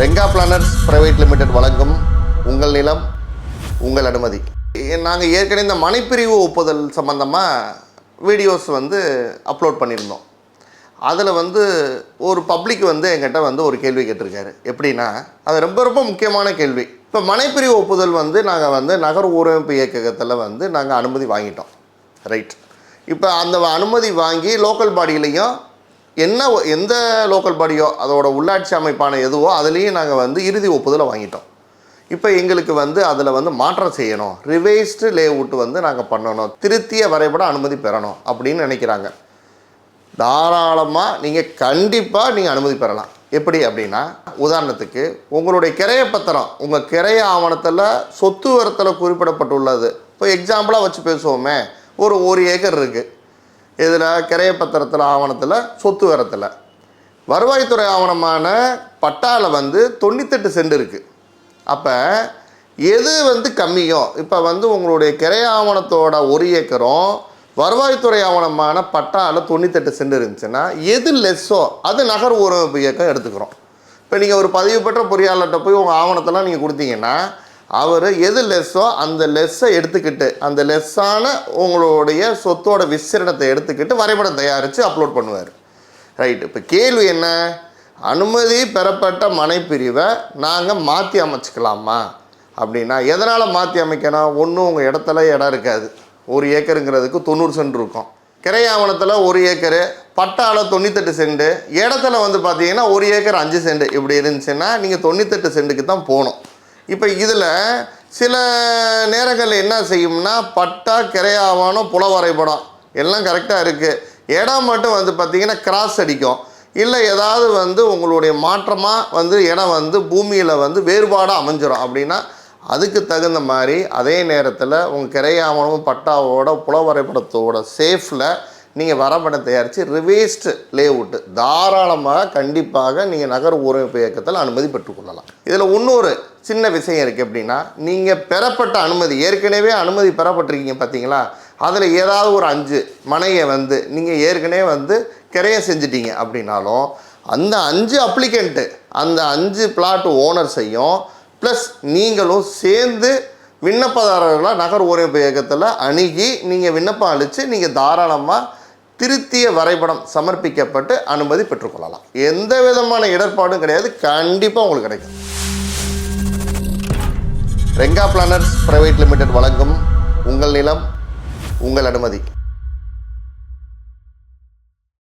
Renga planners private limited வழங்கும் உங்கள் நிலம் உங்கள் அனுமதி. நாங்கள் ஏற்கனவே இந்த மனைப்பிரிவு ஒப்புதல் சம்மந்தமாக வீடியோஸ் வந்து அப்லோட் பண்ணியிருந்தோம். அதில் வந்து ஒரு பப்ளிக் வந்து எங்கிட்ட வந்து ஒரு கேள்வி கேட்டிருக்காரு. எப்படின்னா அது ரொம்ப ரொம்ப முக்கியமான கேள்வி. இப்போ மனைப்பிரிவு ஒப்புதல் வந்து நாங்கள் வந்து நகர் ஊரமைப்பு இயக்ககத்தில் வந்து நாங்கள் அனுமதி வாங்கிட்டோம். ரைட் இப்போ அந்த அனுமதி வாங்கி லோக்கல் பாடியிலையும் என்ன எந்த லோக்கல் பாடியோ அதோட உள்ளாட்சி அமைப்பான எதுவோ அதுலேயும் நாங்கள் வந்து இறுதி ஒப்புதலை வாங்கிட்டோம். இப்போ எங்களுக்கு வந்து அதில் வந்து மாற்றம் செய்யணும். ரிவைஸ்டு லேஅவுட் வந்து நாங்கள் பண்ணணும். திருத்திய வரைபட அனுமதி பெறணும் அப்படின்னு நினைக்கிறாங்க. தாராளமாக நீங்கள் கண்டிப்பாக நீங்கள் அனுமதி பெறலாம். எப்படி அப்படின்னா உதாரணத்துக்கு உங்களுடைய கிரைய பத்திரம் உங்கள் கிரைய ஆவணத்தில் சொத்து விவரத்தில் குறிப்பிடப்பட்டுள்ளது. இப்போ எக்ஸாம்பிளாக வச்சு பேசுவோமே ஒரு ஒரு ஏக்கர் இருக்குது இதில் கிரைய பத்திரத்தில் ஆவணத்தில் சொத்து வரத்தில் வருவாய்த்துறை ஆவணமான பட்டாவில் வந்து தொண்ணூத்தெட்டு சென்ட் இருக்குது அப்போ எது வந்து கம்மியோ இப்போ வந்து உங்களுடைய கிரைய ஆவணத்தோட ஒரு ஏக்கரும் வருவாய்த்துறை ஆவணமான பட்டாவில் தொண்ணூத்தெட்டு சென்ட் இருந்துச்சுன்னா எது லெஸ்ஸோ அது நகர் ஊரமைப்பு இயக்கம் எடுத்துக்கிறோம். இப்போ நீங்கள் ஒரு பதிவு பெற்ற பொறியாளர்கிட்ட போய் உங்கள் ஆவணத்தெல்லாம் நீங்கள் கொடுத்தீங்கன்னா அவர் எது லெஸ்ஸோ அந்த லெஸ்ஸை எடுத்துக்கிட்டு அந்த லெஸ்ஸான உங்களுடைய சொத்தோட விசிரணத்தை எடுத்துக்கிட்டு வரைபடம் தயாரித்து அப்லோட் பண்ணுவார். ரைட் இப்போ கேள்வி என்ன? அனுமதி பெறப்பட்ட மனைப்பிரிவை நாங்கள் மாற்றி அமைச்சிக்கலாமா? அப்படின்னா எதனால் மாற்றி அமைக்கணும்? ஒன்றும் உங்கள் இடத்துல இடம் இருக்காது. ஒரு ஏக்கருங்கிறதுக்கு தொண்ணூறு சென்ட் இருக்கும். கிரை ஆவணத்தில் ஒரு ஏக்கரு பட்டாவில் தொண்ணூத்தெட்டு சென்ட். இடத்துல வந்து பார்த்தீங்கன்னா ஒரு ஏக்கர் அஞ்சு சென்ட். இப்படி இருந்துச்சுன்னா நீங்கள் தொண்ணூத்தெட்டு சென்ட்டுக்கு தான் போகணும். இப்போ இதில் சில நேரங்களில் என்ன செய்யும்னா பட்டா கிரை புல வரைபடம் எல்லாம் கரெக்டாக இருக்குது இடம் மட்டும் வந்து பார்த்திங்கன்னா கிராஸ் அடிக்கும். இல்லை ஏதாவது வந்து உங்களுடைய மாற்றமாக வந்து இடம் வந்து பூமியில் வந்து வேறுபாடாக அமைஞ்சிரும். அப்படின்னா அதுக்கு தகுந்த மாதிரி அதே நேரத்தில் உங்கள் கிரையாமனும் பட்டாவோட புல வரைபடத்தோட சேஃபில் நீங்கள் வரப்படம் தயாரித்து ரிவேஸ்டு லேஅவுட்டு தாராளமாக கண்டிப்பாக நீங்கள் நகர் ஊரமைப்பு இயக்கத்தில் அனுமதி பெற்றுக்கொள்ளலாம் இதில் இன்னொரு சின்ன விஷயம் இருக்குது அப்படின்னா நீங்கள் பெறப்பட்ட அனுமதி ஏற்கனவே அனுமதி பெறப்பட்டிருக்கீங்க பார்த்தீங்களா அதில் ஏதாவது ஒரு அஞ்சு மனையை வந்து நீங்கள் ஏற்கனவே வந்து கிரையம் செஞ்சிட்டீங்க அப்படின்னாலும் அந்த அஞ்சு அப்ளிகண்ட்டு அந்த அஞ்சு பிளாட் ஓனர்ஸையும் ப்ளஸ் நீங்களும் சேர்ந்து விண்ணப்பதாரர்களாக நகர் ஊரமைப்பு இயக்கத்தில் அணுகி நீங்கள் விண்ணப்பம் அளித்து நீங்கள் தாராளமாக திருத்திய வரைபடம் சமர்ப்பிக்கப்பட்டு அனுமதி பெற்றுக்கொள்ளலாம். எந்த விதமான இடர்பாடும் கிடையாது. கண்டிப்பாக உங்களுக்கு கிடைக்கும். ரெங்கா பிளானர்ஸ் பிரைவேட் லிமிடெட் வழங்கும் உங்கள் நிலம் உங்கள் அனுமதி.